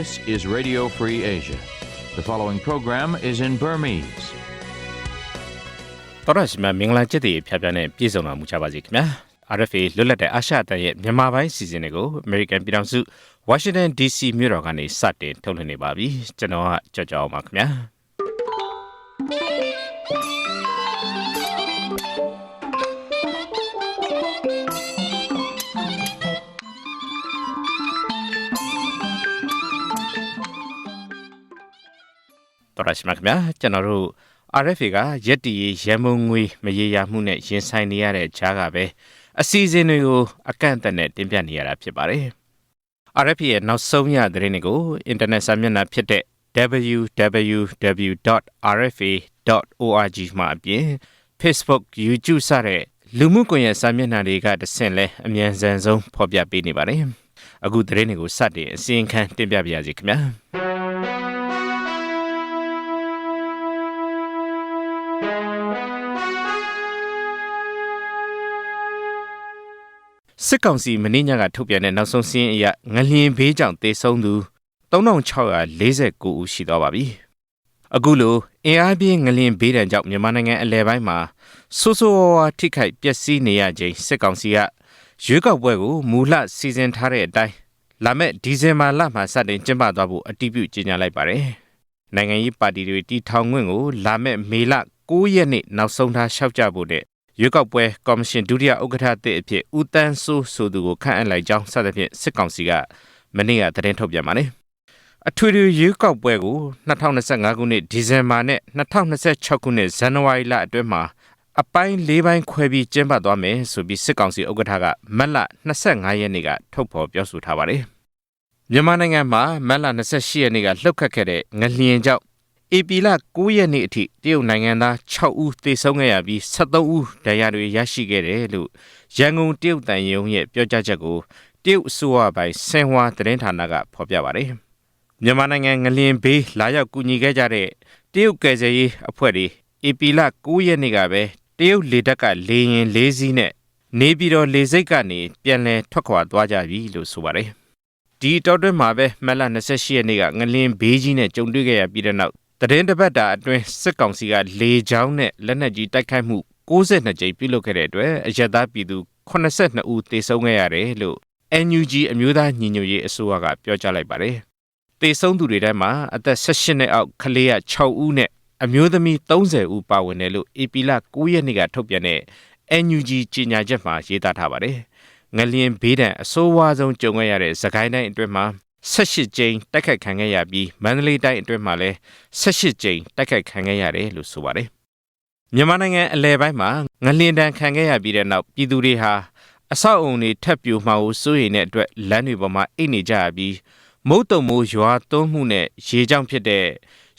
This is Radio Free Asia. The following program is in Burmese. တော်ရရှိမြမင်္ဂလာချက်တွေဖြာပြနဲ့ပြည့်စုံတော်မူကြပါစေခင်ဗျာ RFA လွတ်လပ်တဲ့အာရှတန်ရဲ့မြန်မာပိုင်းစီစဉ်တွေကို American ပြည်ထောင်စု Washington DC မြို့တော်ကနေစတင်ထုတ်လွှင့်နေပါပြီကျွန်တော်ကကြောက်ကြောက်ပါခင်ဗျာ တော်ရရှိမြခင်ဗျာကျွန်တော်တို့ RFA ကရက်တီရရန်မုံငွေမရေရာမှုနဲ့ရင်ဆိုင်နေရတဲ့ဂျားကပဲအစီအစဉ်တွေကိုအကန့်အသတ်နဲ့တင်ပြနေရတာဖြစ်ပါတယ်။ RFA ရဲ့နောက်ဆုံးရသတင်းတွေကိုအင်တာနက်စာမျက်နှာဖြစ်တဲ့ www.rfa.org မှာအပြင် Facebook, YouTube စတဲ့လူမှုကွန်ရက်စာမျက်နှာတွေကတဆင့်လဲအမြန်ဆန်ဆုံးဖော်ပြပေးနေပါတယ်။အခုသတင်းတွေကိုစတင်အစီအခံတင်ပြပါရစေခင်ဗျာ။ စစ်ကောင်စီမင်းညကထုတ်ပြန်တဲ့နောက်ဆုံးစည်းအရငလျင်ဘေးကြောင့်တေဆုံးသူ3649ဦးရှိသွားပါပြီ။အခုလိုအင်အားပြင်းငလျင်ဘေးဒဏ်ကြောင့်မြန်မာနိုင်ငံအလဲပိုင်းမှာဆိုးဆိုးဝါးဝါထိခိုက်ပျက်စီးနေရခြင်းစစ်ကောင်စီကရွေးကောက်ပွဲကိုမူလစီစဉ်ထားတဲ့အတိုင်းလာမယ့်ဒီဇင်ဘာလမှာစတင်ကျင်းပသွားဖို့အတည်ပြုကြေညာလိုက်ပါတယ်။နိုင်ငံရေးပါတီတွေတီထောင်ခွင့်ကိုလာမယ့်မေလ9ရက်နေ့နောက်ဆုံးထားလျှောက်ကြဖို့တဲ့ ရွေးကောက်ပွဲကော်မရှင်ဒုတိယဥက္ကဋ္ဌတစ်အဖြစ်ဦးတန်းစိုးဆိုသူကိုခန့်အပ်လိုက်ကြောင်းစသဖြင့်စစ်ကောင်စီကမနေ့ကသတင်းထုတ်ပြန်ပါတယ်။အထွေထွေရွေးကောက်ပွဲကို2025ခုနှစ်ဒီဇင်ဘာနဲ့2026ခုနှစ်ဇန်နဝါရီလအတွင်းမှာအပိုင်း၄ပိုင်းခွဲပြီးကျင်းပသွားမယ်ဆိုပြီးစစ်ကောင်စီဥက္ကဋ္ဌကမတ်လ25ရက်နေ့ကထုတ်ဖော်ပြောဆိုထားပါတယ်။မြန်မာနိုင်ငံမှာမတ်လ28ရက်နေ့ကလှုပ်ခတ်ခဲ့တဲ့ငလျင်ကြောင့် ဧပြီလ9ရက်နေ့အထိတရုတ်နိုင်ငံသား6ဦးသေဆုံးခဲ့ရပြီး73ဦးဒဏ်ရာတွေရရှိခဲ့တယ်လို့ရန်ကုန်တရုတ်တန်ယုံရဲ့ပြောကြားချက်ကိုတရုတ်အစိုးရပိုင်းဆင်ဟွာသတင်းဌာနကဖော်ပြပါတယ်။မြန်မာနိုင်ငံငလျင်ဘေးလာရောက်ကူညီခဲ့ကြတဲ့တရုတ်ကယ်ဆယ်ရေးအဖွဲ့တွေဧပြီလ9ရက်နေ့ကပဲတရုတ်လေတပ်ကလေရင်၄စီးနဲ့နေပြည်တော်လေဆိပ်ကနေပြန်လည်ထွက်ခွာသွားကြပြီလို့ဆိုပါတယ်။ဒီတောတွင်းမှာပဲမက်လ28ရက်နေ့ကငလင်းဘေးကြီးနဲ့ကြုံတွေ့ခဲ့ရပြီးတဲ့နောက် တရင်တပတ်တာအတွင်းစစ်ကောင်စီကလေကြောင်းနဲ့လက်နက်ကြီးတိုက်ခိုက်မှု62ကြိမ်ပြုလုပ်ခဲ့တဲ့အတွက်အရက်သားပြည်သူ82ဦးသေဆုံးခဲ့ရတယ်လို့ NUG အမျိုးသားညီညွတ်ရေးအစိုးရကပြောကြားလိုက်ပါတယ်။သေဆုံးသူတွေထဲမှာအသက်18နှစ်အောက်ကလေးက6ဦးနဲ့အမျိုးသမီး30ဦးပါဝင်တယ်လို့ AP လ9ရက်နေ့ကထုတ်ပြန်တဲ့ NUG ကြေညာချက်မှာရေးသားထားပါတယ်။ငလျင်ဘေးဒဏ်အဆိုးဝါးဆုံးကြုံခဲ့ရတဲ့သခိုင်းတိုင်းအတွင်းမှာ 18ကြိမ်တိုက်ခိုက်ခံခဲ့ရပြီးမန္တလေးတိုင်းအတွင်းမှာလည်း18ကြိမ်တိုက်ခိုက်ခံခဲ့ရတယ်လို့ဆိုပါတယ်။မြန်မာနိုင်ငံအလဲပိုင်းမှာငလျင်တန်းခံခဲ့ရပြီးတဲ့နောက်ပြည်သူတွေဟာအဆောက်အုံတွေထပ်ပြိုမှကိုစိုးရိမ်တဲ့အတွက်လမ်းတွေပေါ်မှာအိတ်နေကြရပြီးမုတ်တုံမိုးရွာသွန်းမှုနဲ့ရေကြောင့်ဖြစ်တဲ့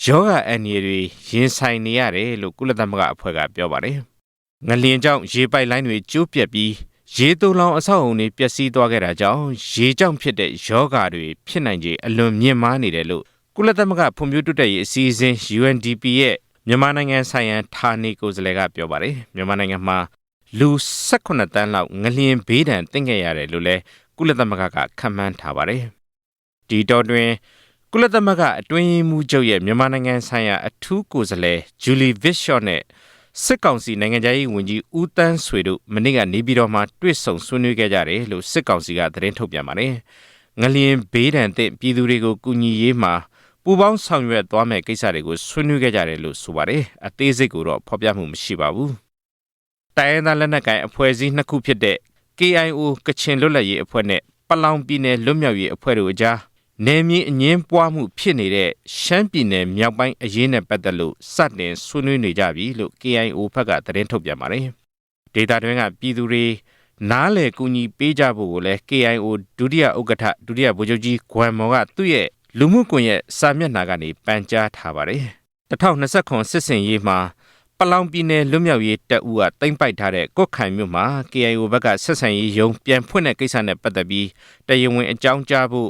ယောဂအန်ရီတွေရင်ဆိုင်နေရတယ်လို့ကုလသမဂ္ဂအဖွဲ့ကပြောပါတယ်။ငလျင်ကြောင့်ရေပိုက်လိုင်းတွေကျိုးပြက်ပြီး ရေတူလောင်အဆောက်အုံတွေပျက်စီးသွားခဲ့တာကြောင့်ရေကြောင့်ဖြစ်တဲ့ယောဂါတွေဖြစ်နိုင်ခြေအလွန်မြင့်မားနေတယ်လို့ကုလသမဂ္ဂဖွံ့ဖြိုးတိုးတက်ရေးအစီအစဉ် UNDP ရဲ့မြန်မာနိုင်ငံဆိုင်ရာဌာနေကိုယ်စားလှယ်ကပြောပါတယ်မြန်မာနိုင်ငံမှာလူ18တန်းလောက်ငလျင်ဘေးဒဏ်သင့်ခဲ့ရတယ်လို့လည်းကုလသမဂ္ဂကခန့်မှန်းထားပါတယ်ဒီတော့တွင်ကုလသမဂ္ဂအတွင်းရေးမှူးချုပ်ရဲ့မြန်မာနိုင်ငံဆိုင်ရာအထူးကိုယ်စားလှယ်ဂျူလီဗစ်ရှော့နဲ့ စစ်ကောင်စီနိုင်ငံသားရေးဝန်ကြီးဦးတန်းဆွေတို့မနေ့ကနေပြည်တော်မှာတွေ့ဆုံဆွေးနွေးခဲ့ကြတယ်လို့စစ်ကောင်စီကသတင်းထုတ်ပြန်ပါတယ်။ငလျင်ဘေးဒဏ်သင့်ပြည်သူတွေကိုကူညီရေးမှာပူပေါင်းဆောင်ရွက်သွားမယ့်ကိစ္စတွေကိုဆွေးနွေးခဲ့ကြတယ်လို့ဆိုပါတယ်။အသေးစိတ်ကိုတော့ဖော်ပြမှုမရှိပါဘူး။တိုင်းရင်းသားလက်နက်ကိုင်အဖွဲ့အစည်းနှစ်ခုဖြစ်တဲ့ KIO ကချင်လွတ်လပ်ရေးအဖွဲ့နဲ့ပလောင်ပြည်နယ်လွတ်မြောက်ရေးအဖွဲ့တို့အကြား နယ်မြေအငင်းပွားမှုဖြစ်နေတဲ့ရှမ်းပြည်နယ်မြောက်ပိုင်းအရေးနဲ့ပတ်သက်လို့စတင်ဆွေးနွေးနေကြပြီလို့ KIO ဘက်ကသတင်းထုတ်ပြန်ပါတယ်။ဒေတာတွင်းကပြည်သူတွေနားလေကူညီပေးကြဖို့ကိုလည်း KIO ဒုတိယဥက္ကဋ္ဌဒုတိယဗိုလ်ချုပ်ကြီးဂွမ်မော်ကသူ့ရဲ့လူမှုကွန်ရက်စာမျက်နှာကနေပန်ကြားထားပါတယ်။2029စစ်စင်ရေးမှာပလောင်ပြည်နယ်လွတ်မြောက်ရေးတပ်ဦးကတင်ပိုက်ထားတဲ့ကွတ်ခိုင်မြို့မှာ KIO ဘက်ကဆက်ဆံရေးရုံးပြန်ဖွင့်တဲ့ကိစ္စနဲ့ပတ်သက်ပြီးတရင်ဝင်အကြောင်းကြားဖို့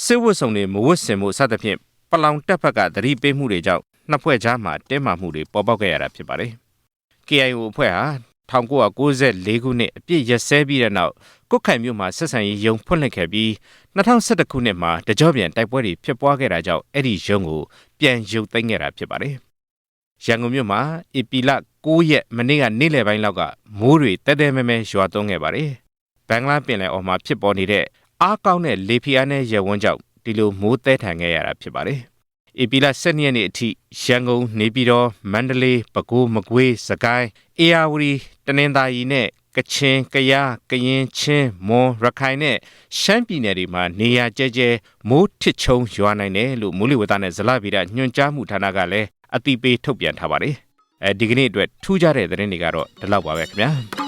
စစ်ဝတ်ဆောင်တွေမဝတ်ဆင်မှုစသဖြင့်ပလောင်တပ်ဖက်ကသတိပေးမှုတွေကြောင့်နှစ်ဖွဲ့ကြားမှာတင်းမာမှုတွေပေါ်ပေါက်ခဲ့ရတာဖြစ်ပါတယ်။ KIO အဖွဲ့ဟာ1994ခုနှစ်အပြစ်ရက်စဲပြီးတဲ့နောက်ကုတ်ခိုင်မြို့မှာဆက်ဆံရေးယုံဖွင့်လှစ်ခဲ့ပြီး2011ခုနှစ်မှာတကြောပြန်တိုက်ပွဲတွေဖြစ်ပွားခဲ့တာကြောင့်အဲ့ဒီယုံကိုပြန်ရုပ်သိမ်းခဲ့တာဖြစ်ပါတယ်။ရန်ကုန်မြို့မှာဧပြီလ9ရက်မနေ့ကနေ့လယ်ပိုင်းလောက်ကမိုးတွေတဲတဲမဲမဲရွာသွန်းခဲ့ပါတယ်။ဘင်္ဂလားပင်လယ်အော်မှာဖြစ်ပေါ်နေတဲ့ အားကောင်းတဲ့လေဖိအားနဲ့ရေဝန်းကြောင့်ဒီလိုမိုးတဲထန်ခဲ့ရတာဖြစ်ပါတယ်။ဧပြီလ12ရက်နေ့အထိရန်ကုန်နေပြည်တော်မန္တလေးပဲခူးမကွေးစကိုင်းအေရဝတီတနင်္သာရီနဲ့ကချင်ကယားကရင်ချင်းမွန်ရခိုင်နဲ့ရှမ်းပြည်နယ်တွေမှာနေရာကျဲကျဲမိုးထစ်ချုံရွာနိုင်တယ်လို့မိုးလေဝသနဲ့ဇလဗေဒညွှန်ကြားမှုဌာနကလည်းအတိပေးထုတ်ပြန်ထားပါတယ်အဲဒီကနေ့အတွက်ထူးခြားတဲ့သတင်းတွေကတော့ဒီလောက်ပါပဲခင်ဗျာ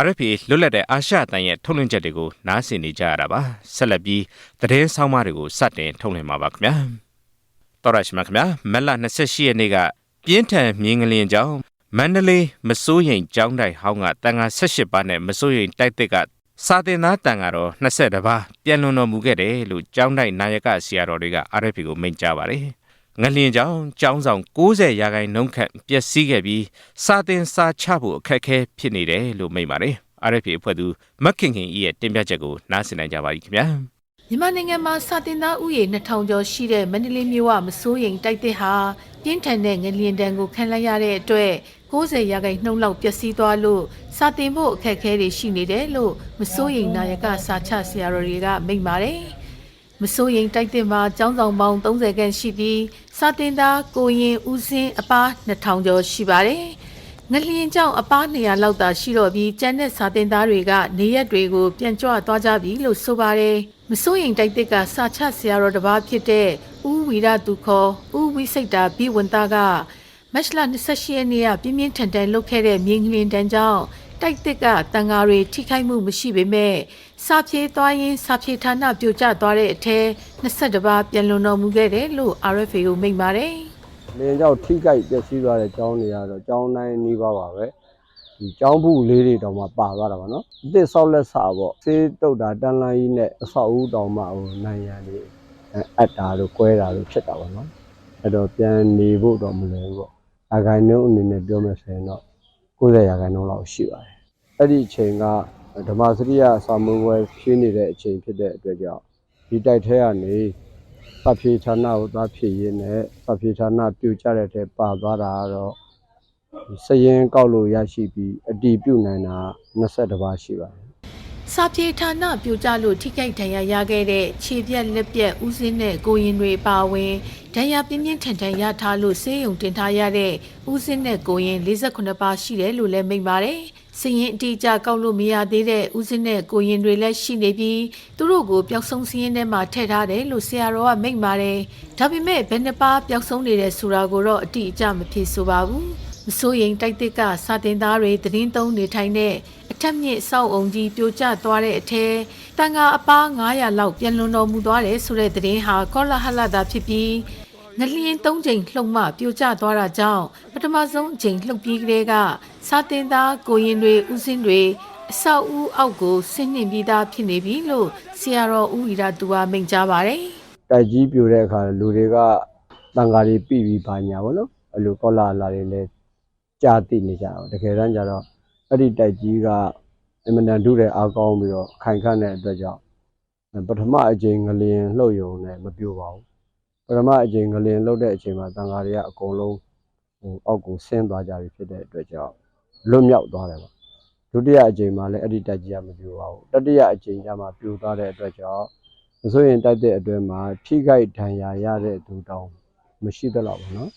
RFA လွတ်လပ်တဲ့အာရှအတန်ရဲ့ထုတ်လွှင့်ချက်တွေကိုနားဆင်နေကြရတာပါဆက်လက်ပြီးသတင်းဆောင်မတွေကိုစတင်ထုတ်လွှင့်မှာပါခင်ဗျာတော်ရရှိမြခင်ဗျာမက်လ28ရက်နေ့ကပြင်းထန်မြင်းကလင်းကြောင်းမန္တလေးမစိုးရိမ်ကျောင်းတိုင်ဟောင်းကတန်ခါ18ပါးနဲ့မစိုးရိမ်တိုက်သစ်ကစာတင်သားတန်ခါတော့22ပါးပြန်လွန်တော်မူခဲ့တယ်လို့ကျောင်းတိုင်နာယကဆရာတော်တွေက RFA ကိုမိန့်ကြားပါတယ် ငလျင်ကြောင့်ကျောင်းဆောင်60ရာခိုင်နှုန်းခန့်ပျက်စီးခဲ့ပြီးစာတင်စာချဖို့အခက်အခဲဖြစ်နေတယ်လို့မိန့်ပါတယ်။ RFA အဖွဲ့သူမက်ခင်ခင်ဤရဲ့တင်ပြချက်ကိုနားဆင်နိုင်ကြပါပြီခင်ဗျာမြန်မာနိုင်ငံမှာစာတင်သားဥယေ2000ကျော်ရှိတဲ့မန္တလေးမြို့ကမစိုးရိမ်တိုက်တဲ့ဟာပြင်းထန်တဲ့ငလျင်တန်းကိုခံလိုက်ရတဲ့အတွက်90ရာခိုင်နှုန်းလောက်ပျက်စီးသွားလို့စာတင်ဖို့အခက်အခဲတွေရှိနေတယ်လို့မစိုးရိမ်နာယကစာချဆရာတော်တွေကမိန့်ပါတယ် မစိုးရိမ်တိုက်တဲ့မှာကျောင်းဆောင်ပေါင်း30ခန့်ရှိပြီးစာတင်သားကိုရင်ဦးစင်းအပား2000ကျော်ရှိပါတယ်ငလျင်ကြောင့်အပား200လောက်သာရှိတော့ပြီးကျန်တဲ့စာတင်သားတွေကနေရက်တွေကိုပြန်ကြွသွားကြပြီလို့ဆိုပါတယ်မစိုးရင်တိုက်တစ်ကစာချဆရာတော်တစ်ပါးဖြစ်တဲ့ဦးဝီရသူခေါ်ဦးဝိစိတ်တာဘိဝန္တာကမတ်လ28ရက်နေ့ကပြင်းပြင်းထန်ထန်လှုပ်ခဲ့တဲ့မြင်းကလင်းတန်းကြောင့်တိုက်တစ်ကတန်ဃာတွေထိခိုက်မှုမရှိပေမဲ့ စာပြေးသွားရင်စာပြေးဌာနပြိုကျသွားတဲ့အထက်22ပါးပြန်လွန်တော်မူခဲ့တယ်လို့ RFA ကိုမိန့်ပါတယ်လင်းကြောင့်ထိကြိုက်ပျက်စီးသွားတဲ့ကျောင်းတွေကတော့ကျောင်းတိုင်းနှီးပါပါပဲဒီကျောင်းဘူးလေးတွေတောင်မှပါသွားတာပါနော်အစ်စ်ဆောက်လက်စာပေါ့စေးတုတ်တာတန်လန်းကြီးနဲ့အဆောက်အဦတောင်မှဟိုနိုင်ရန်တွေအဲအပ်တာတို့ကွဲတာတို့ဖြစ်တာပါနော်အဲ့တော့ပြန်နေဖို့တော့မလွယ်ဘူးပေါ့အခိုင်နှုန်းအနေနဲ့ပြောမယ်ဆိုရင်တော့90ရာခိုင်နှုန်းလောက်ရှိပါတယ်အဲ့ဒီအချိန်က ဓမ္မစရိယစာမဝယ်ဖြင်းနေတဲ့အချိန်ဖြစ်တဲ့အတွက်ကြောင့်ဒီတိုက်ထဲကနေသဖြေဌာနကိုသွားဖြစ်ရင်းနဲ့သဖြေဌာနပြူကြတဲ့ထဲပါသွားတာကတော့ဒီစရင်ကောက်လို့ရရှိပြီးအတီးပြုတ်နိုင်တာ22ပါးရှိပါတယ် စာပြေဌာနပြိုကျလို့ထိခိုက်ဒဏ်ရာရခဲ့တဲ့ခြေပြက်လက်ပြက်ဦးစင်းနဲ့ကိုရင်တွေပါဝင်ဒဏ်ရာပြင်းပြင်းထန်ထန်ရထားလို့ဆေးရုံတင်ထားရတဲ့ဦးစင်းနဲ့ကိုရင်48ပါးရှိတယ်လို့လည်းမိန့်ပါတယ်။စရင်အတိအကျကောက်လို့မရသေးတဲ့ဦးစင်းနဲ့ကိုရင်တွေလည်းရှိနေပြီးသူတို့ကိုပျောက်ဆုံးစရင်ထဲမှာထည့်ထားတယ်လို့ဆရာတော်ကမိန့်ပါတယ်။ဒါပေမဲ့ဘယ်နှပါးပျောက်ဆုံးနေတယ်ဆိုတာကိုတော့အတိအကျမဖြစ်ဆိုပါဘူး။မစိုးရင်တိုက်တစ်ကစာတင်သားတွေသတင်းသုံးနေထိုင်တဲ့အ ထက်မြင့်စောက်အုံကြီးပြိုကျသွားတဲ့အထက်တန်ဃာအပား900လောက်ပြန်လွန်တော်မူသွားတယ်ဆိုတဲ့သတင်းဟာကောလာဟလတာဖြစ်ပြီးငလျင်၃ချိန်လှုပ်မှပြိုကျသွားတာကြောင့်ပထမဆုံးအချိန်လှုပ်ပြီးကလေးကစာတင်သားကိုရင်တွေဥစင်းတွေအဆောက်အဦအောက်ကိုဆင်းနှင်ပြီးသားဖြစ်နေပြီလို့ဆရာတော်ဦးဝီရသူကမိန့်ကြားပါတယ်တိုက်ကြီးပြိုတဲ့အခါလူတွေကတန်ဃာတွေပြီပြီးပါညာပေါ့နော်အဲ့လိုကောလာလာတွေလည်းကြာသိနေကြအောင်တကယ်တမ်းကျတော့ အဲ့ဒီတိုက်ကြီးကအင်မတန်ဒုတဲ့အားကောင်းပြီးတော့ခိုင်ခန့်တဲ့အတွက်ကြောင့်ပထမအကြိမ်ငလျင်လှုပ်ယုံနဲ့မပြိုပါဘူးပထမအကြိမ်ငလျင်လှုပ်တဲ့အချိန်မှာတန်ဃာတွေကအကုန်လုံးဟိုအောက်ကိုဆင်းသွားကြပြီဖြစ်တဲ့အတွက်ကြောင့်လွတ်မြောက်သွားတယ်ပေါ့ဒုတိယအကြိမ်မှာလည်းအဲ့ဒီတိုက်ကြီးကမပြိုပါဘူးတတိယအကြိမ်ကျမှပြိုသွားတဲ့အတွက်ကြောင့်မဆိုရင်တိုက်တဲ့အတွင်းမှာထိခိုက်ဒဏ်ရာရတဲ့သူတောင်မရှိသလောက်ဘူးနော်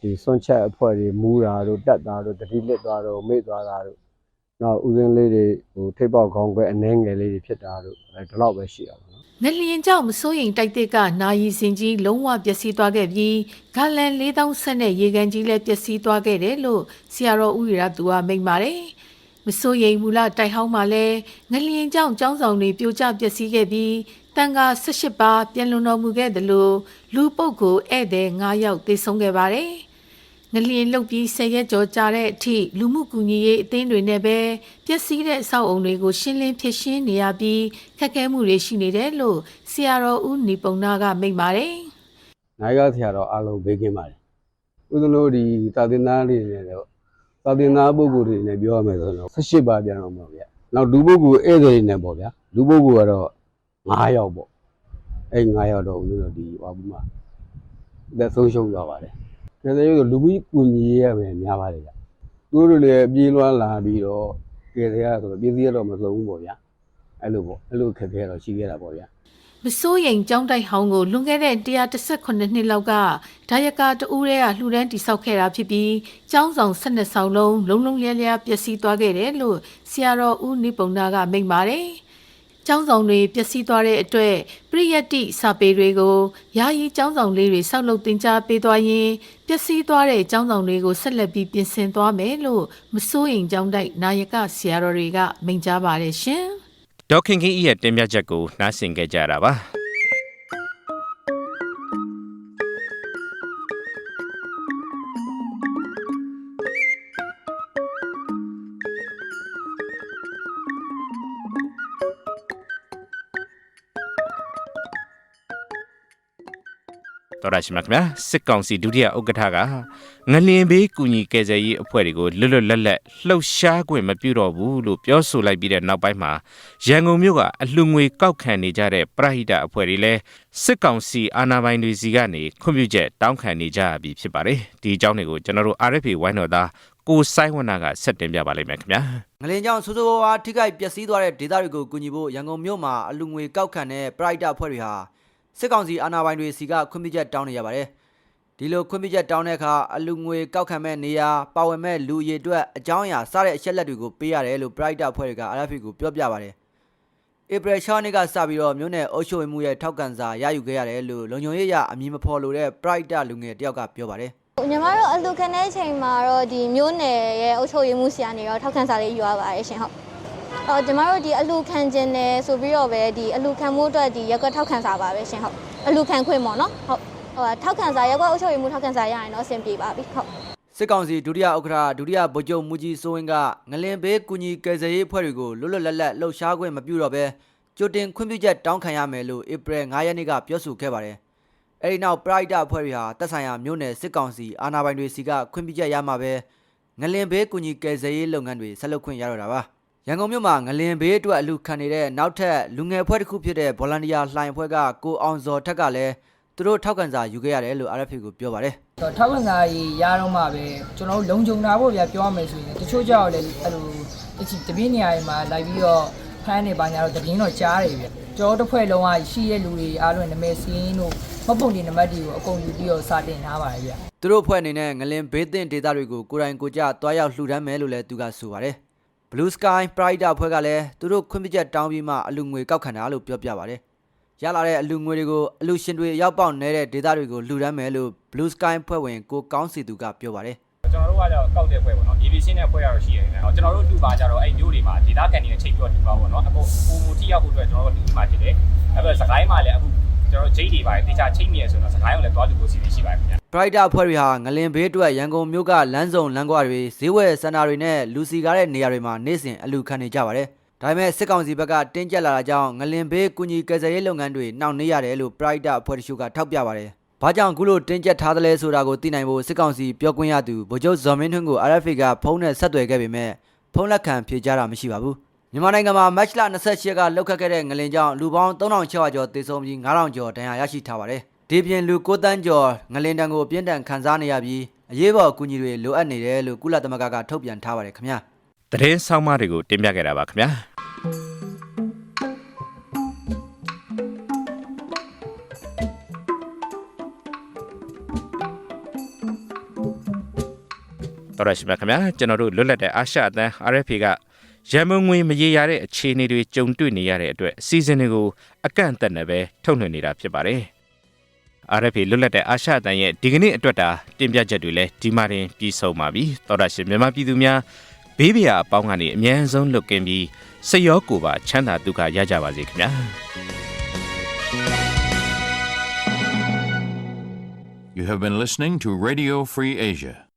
ဒီစွန့်ချက်အဖွဲ့တွေမူးတာတို့တက်တာတို့တတိလစ်သွားတို့မေ့သွားတာတို့ နောက်ဥစဉ်လေးတွေဟိုထိပ်ပေါက်ခေါင်းခွဲအနှဲငယ်လေးတွေဖြစ်တာတို့အဲဒီလောက်ပဲရှိရပါတော့ငလျင်ကြောင့်မစိုးရင်တိုက်တဲ့ကနာယီစင်ကြီးလုံးဝပျက်စီးသွားခဲ့ပြီးဂါလန်4000ဆက်နဲ့ရေကန်ကြီးလည်းပျက်စီးသွားခဲ့တယ်လို့ဆရာတော်ဦးရသူကမိန့်ပါတယ်။မစိုးရင်မူလတိုက်ဟောင်းမှာလည်းငလျင်ကြောင့်ကျောင်းဆောင်တွေပြိုကျပျက်စီးခဲ့ပြီးတန်ခါ18ပါးပြန်လွန်တော်မူခဲ့တယ်လို့လူပုဂ္ဂိုလ်ဧည့်သည်9ယောက်သေဆုံးခဲ့ပါတယ်။ ငလျင်လှုပ်ပြီးဆယ်ရက်ကျော်ကြာတဲ့အထိလူမှုကူညီရေးအသင်းတွေနဲ့ပဲပျက်စီးတဲ့အဆောက်အုံတွေကိုရှင်းလင်းဖြစ်ရှင်းနေရပြီးခက်ခဲမှုတွေရှိနေတယ်လို့ဆရာတော်ဦးနေပုံနာကမိန့်ပါတယ်နိုင်ကဆရာတော်အားလုံးဘေးကင်းပါတယ်ဦးဇင်းတို့ဒီသာသနာ့တွေနဲ့တော့သာသနာ့ပုဂ္ဂိုလ်တွေနဲ့ပြောရမယ်ဆိုတော့18ပါးပြန်တော့မှာဗျနောက်လူပုဂ္ဂိုလ်ဧည့်သည်တွေနဲ့ပေါ့ဗျာလူပုဂ္ဂိုလ်ကတော့9ယောက်ပေါ့အဲ့9ယောက်တော့ဦးဇင်းတို့ဒီဟောဘူးမှာအသက်ဆုံးရှုံးသွားပါတယ် ဒါဆိုရင်လူမှုကူညီရေးရမယ်များပါတယ်ဗျသူတို့လည်းပြေးလွှမ်းလာပြီးတော့ကဲတရားဆိုတော့ပြည်စည်းရတော့မစုံဘူးပေါ့ဗျာအဲ့လိုပေါ့အဲ့လိုခက်ခဲတော့ရှိခဲ့တာပေါ့ဗျာမစိုးရိမ်ကျောင်းတိုက်ဟောင်းကိုလွန်ခဲ့တဲ့118နှစ်လောက်ကဒါယကာတူးရဲကလှူဒန်းတိဆောက်ခဲ့တာဖြစ်ပြီးကျောင်းဆောင်12ဆောင်လုံးလုံးလုံးလျားလျားပျက်စီးသွားခဲ့တယ်လို့ဆရာတော်ဦးနေပုံနာကမိန့်ပါတယ်။ ကျောင်းဆောင်တွေပျက်စီးသွားတဲ့အတွက်ပရိယတ်တိစာပေတွေကိုယာယီကျောင်းဆောင်လေးတွေဆောက်လုပ်တင် जा ပေးသွားရင်ပျက်စီးသွားတဲ့ကျောင်းဆောင်တွေကိုဆက်လက်ပြီးပြင်ဆင်သွားမယ်လို့မစိုးရိမ်ကျောင်းတိုက်နာယကဆရာတော်တွေကမိန့်ကြားပါတယ်ရှင်။ဒေါက်ခင်ကြီးရဲ့တင်ပြချက်ကိုနားဆင်ကြကြတာပါ တော်ရရှိမြတ်ခင်ဗျာစစ်ကောင်စီဒုတိယဥက္ကဋ္ဌကငလင်ဘေးကူညီကယ်ဆယ်ရေးအဖွဲ့တွေကိုလွတ်လွတ်လပ်လပ်လှုပ်ရှားခွင့်မပြုတော့ဘူးလို့ပြောဆိုလိုက်ပြီးတဲ့နောက်ပိုင်းမှာရန်ကုန်မြို့ကအလှူငွေကောက်ခံနေကြတဲ့ပရဟိတအဖွဲ့တွေလည်းစစ်ကောင်စီအာဏာပိုင်တွေစီကနေခွင့်ပြုချက်တောင်းခံနေကြပြီဖြစ်ပါတယ်ဒီအကြောင်းတွေကိုကျွန်တော်တို့ RFA ဝိုင်းတော်သားကိုစိုင်းဝနာကဆက်တင်ပြပါလိမ့်မယ်ခင်ဗျာငလင်ကြောင့်ဆိုးဆိုးဝါးဝါးထိခိုက်ပျက်စီးသွားတဲ့ဒေသတွေကိုကူညီဖို့ရန်ကုန်မြို့မှာအလူငွေကောက်ခံတဲ့ပရိုက်တာအဖွဲ့တွေဟာ စစ်ကောင်စီအာဏာပိုင်တွေစီကခွင့်ပြုချက်တောင်းနေရပါတယ်။ဒီလိုခွင့်ပြုချက်တောင်းတဲ့အခါအလူငွေကောက်ခံမဲ့နေရာပါဝင်မဲ့လူရည်အတွက်အကြောင်းအရာစတဲ့အချက်လက်တွေကိုပေးရတယ်လို့ပရိုက်တာအဖွဲ့တွေက RFA ကိုပြောပြပါတယ်။ဧပြီ6ရက်နေ့ကစပြီးတော့မြို့နယ်အုပ်ချုပ်ရေးမှုရဲ့ထောက်ကန်စာရယူခဲ့ရတယ်လို့လုံခြုံရေးရအမည်မဖော်လို့တဲ့ပရိုက်တာလူငယ်တယောက်ကပြောပါတယ်။ညီမတို့အလူခံတဲ့အချိန်မှာတော့ဒီမျိုးနယ်ရဲ့အုပ်ချုပ်ရေးမှုဆရာနေတော့ထောက်ခံစာလေးယူရပါတယ်ရှင်ဟုတ်။ အော်ညီမတို့ဒီအလူခံခြင်းနဲ့ဆိုပြီးတော့ပဲဒီအလူခံမှုအတွက်ဒီရက်ကွက်ထောက်ခံစာပါပဲရှင်ဟုတ်။အလူခံခွင့်ပေါ့နော်ဟုတ်။ဟိုထောက်ခံစာရက်ကွက်အုပ်ချုပ်ရေးမှုထောက်ခံစာရရင်တော့အဆင်ပြေပါပြီဟုတ်။စစ်ကောင်စီဒုတိယဥက္ကဋ္ဌဒုတိယဗိုလ်ချုပ်မူကြီးစိုးဝင်းကငလင်ဘေးကူညီကယ်ဆယ်ရေးအဖွဲ့တွေကိုလွတ်လွတ်လပ်လပ်လှုပ်ရှားခွင့်မပြုတော့ဘဲကြိုတင်ခွင့်ပြုချက်တောင်းခံရမယ်လို့ဧပြီ9ရက်နေ့ကပြောဆိုခဲ့ပါတယ်။အဲဒီနောက်ပရိုက်တာအဖွဲ့တွေဟာတက်ဆိုင်ရာမြို့နယ်စစ်ကောင်စီအာဏာပိုင်တွေစီကခွင့်ပြုချက်ရမှာပဲငလင်ဘေးကူညီကယ်ဆယ်ရေးလုပ်ငန်းတွေဆက်လုပ်ခွင့်ရတော့တာပါ။ ရန်ကုန်မြို့မှာငလင်ဘေးအတွက်အလူခံနေတဲ့နောက်ထပ်လူငယ်အဖွဲ့တစ်ခုဖြစ်တဲ့ Volunteer လှိုင်အဖွဲ့ကကိုအောင်စောထက်ကလည်းသူတို့ထောက်ခံစာယူခဲ့ရတယ်လို့ RFA ကိုပြောပါတယ်။တော့ထောက်ခံစာကြီးရတော့မှပဲကျွန်တော်တို့လုံခြုံတာပေါ့ဗျာပြောရမယ်ဆိုရင်တချို့ကြောက်လည်းအဲ့လိုတချီတပင်းနေရာတွေမှာလိုက်ပြီးတော့ဖမ်းနေပါညာတော့တပင်းတော့ကြားတယ်ဗျကျွန်တော်တို့တစ်ဖွဲ့လုံးကရှိတဲ့လူတွေအားလုံးနာမည်စင်းတို့မဟုတ်ပုံဒီနံပါတ်တွေကိုအကုန်ယူပြီးတော့စာတင်ထားပါတယ်ဗျသူတို့အဖွဲ့အနေနဲ့ငလင်ဘေးသင့်ဒေသတွေကိုကိုယ်တိုင်ကိုယ်ကျတွားရောက်လှူဒန်းမယ်လို့လည်းသူကဆိုပါတယ်။ Blue Sky Pride အဖွဲ့ကလည်းသူတို့ခွင့်ပြုချက်တောင်းပြီးမှအလူငွေကောက်ခံတာလို့ပြောပြပါတယ်။ရလာတဲ့အလူငွေတွေကိုအလူရှင်တွေရောက်ပေါက်နေတဲ့ဒေသတွေကိုလှူဒန်းမယ်လို့ Blue Sky ဖွဲ့ဝင်ကိုကောင်းစီသူကပြောပါတယ်။ကျွန်တော်တို့ကကြောကောက်တဲ့ဖွဲ့ပေါ့နော်မြေပြင်ရှင်းတဲ့ဖွဲ့ရတော့ရှိရတယ်နော်ကျွန်တော်တို့တူပါကြတော့အဲ့မျိုးတွေမှာဒေတာကန်နေတဲ့ချိန်ပြီးတော့တူပါပေါ့နော်အခုပုံမူထိရောက်ဖို့အတွက်ကျွန်တော်တို့တူမှာဖြစ်တယ်အဲ့တော့စကိုင်းမှာလည်းအခု ကျွန်တော်ဂျိတ်တွေပါတယ်တေချာချိန်မြဲဆိုတော့စကိုင်းကိုလည်းသွားတူဖို့စီစဉ်ရှိပါတယ်ခင်ဗျ Brighter အဖွဲ့တွေဟာငလင်ဘေးအတွက်ရန်ကုန်မြို့ကလမ်းစုံလမ်းကွာတွေဈေးဝယ်စင်တာတွေနဲ့လူစီကားတဲ့နေရာတွေမှာနေ့စဉ်အလူခံနေကြပါတယ်။ဒါပေမဲ့စစ်ကောင်စီဘက်ကတင်းကျပ်လာတာကြောင့်ငလင်ဘေးကူညီကယ်ဆယ်ရေးလုပ်ငန်းတွေနှောင့်နှေးရတယ်လို့ Brighter အဖွဲ့တချို့ကထောက်ပြပါတယ်။ဘာကြောင့်အခုလိုတင်းကျပ်ထားသလဲဆိုတာကိုသိနိုင်ဖို့စစ်ကောင်စီပြောခွင့်ရသူဗိုလ်ချုပ်ဇော်မင်းထွန်းကို RFA ကဖုန်းနဲ့ဆက်သွယ်ခဲ့ပေမဲ့ဖုန်းလက်ခံဖြေကြားတာမရှိပါဘူး။ မြန်မာနိုင်ငံမှာမတ်လ28ရက်ကလှုပ်ခတ်ခဲ့တဲ့ငလင်ကြောင့်လူပေါင်း3600ကျော်သေဆုံးပြီး9000ကျော်ဒဏ်ရာရရှိထားပါတယ်။ဒီပြင်လူ9တန်းကျော်ငလင်တံကိုအပြင်းထန်ခံစားနေရပြီးအရေးပေါ်အကူအညီတွေလိုအပ်နေတယ်လို့ကုလသမဂ္ဂကထုတ်ပြန်ထားပါတယ်ခင်ဗျာ။သတင်းဆောင်မတွေကိုတင်ပြခဲ့တာပါခင်ဗျာတော်ရရှိမြတ်ခင်ဗျာကျွန်တော်တို့လွတ်လပ်တဲ့အာရှအသံ RFA က ရန်မုံငွေမရေရာတဲ့အခြေအနေတွေကြုံတွေ့နေရတဲ့အတွက်အစီအစဉ်တွေကိုအကန့်အသတ်နဲ့ပဲထုတ်လွှင့်နေတာဖြစ်ပါတယ် RFA လွတ်လပ်တဲ့အာရှအသံရဲ့ဒီကနေ့အတွက်တာတင်ပြချက်တွေလည်းဒီမှာတင်ပြီးဆုံးပါပြီတော်ရရှိမြန်မာပြည်သူများဘေးပရာအပေါင်းကနေအမြဲဆုံးလွတ်ကင်းပြီးစိတ်ရောကိုယ်ပါချမ်းသာဒုက္ခရကြပါစေခင်ဗျာ You have been listening to Radio Free Asia.